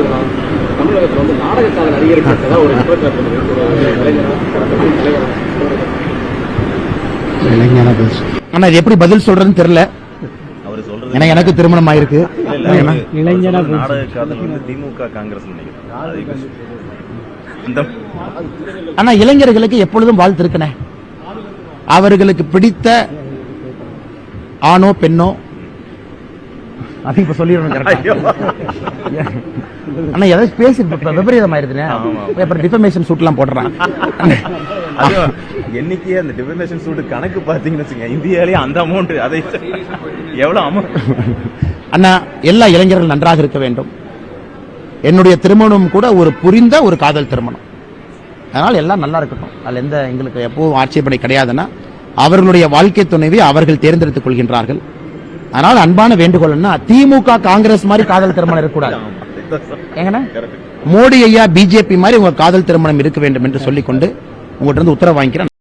தினம் தமிழகத்துல வந்து நாடக காதல் அதிகரிக்கிறதா ஒரு குற்றச்சாட்டு இருக்கு. ஒரு இளைஞரா, தலைவரா. ஆனா இது எப்படி பதில் சொல்றதுன்னு தெரியல. அவர் சொல்றது ஏன்னா எனக்கு திருமணம் ஆயிருக்கு. திமுக காங்கிரஸ் ஆனா இளைஞர்களுக்கு எப்பொழுதும் வாழ்த்து இருக்கனே அவர்களுக்கு பிடித்த ஆணோ பெண்ணோ அது இப்ப சொல்லிடணும். ஆனா ஏதாச்சும் பேசி இப்ப விபரீதம் ஆமா. அப்புறம் டிஃபமேஷன் சூட் எல்லாம் போடுறான். என்னைக்கே அந்த டிஃபர்மேஷன் சூட் கணக்கு பாத்தீங்கன்னு வச்சுங்க இந்தியாலயே அந்த அமௌண்ட் அதை எவ்வளவு அமௌண்ட் அண்ணா எல்லா இளைஞர்கள் நன்றாக இருக்க வேண்டும். என்னுடைய திருமணம் கூட ஒரு புரிந்த ஒரு காதல் திருமணம். அதனால் எல்லாம் நல்லா இருக்கட்டும். அதில் எந்த எங்களுக்கு எப்பவும் ஆட்சேபனை கிடையாதுன்னா அவர்களுடைய வாழ்க்கை துணைவி அவர்கள் தேர்ந்தெடுத்துக் கொள்கின்றார்கள். அதனால் அன்பான வேண்டுகோள் என்ன திமுக காங்கிரஸ் மாதிரி காதல் திருமணம் இருக்கக்கூடாது. ஏங்கண்ணா? மோடி ஐயா பிஜேபி மாதிரி உங்க காதல் திருமணம் இருக்க வேண்டும் என்று சொல்லிக்கொண்டு உங்கள்கிட்ட இருந்து உத்தரவு வாங்கிக்கிறேன்.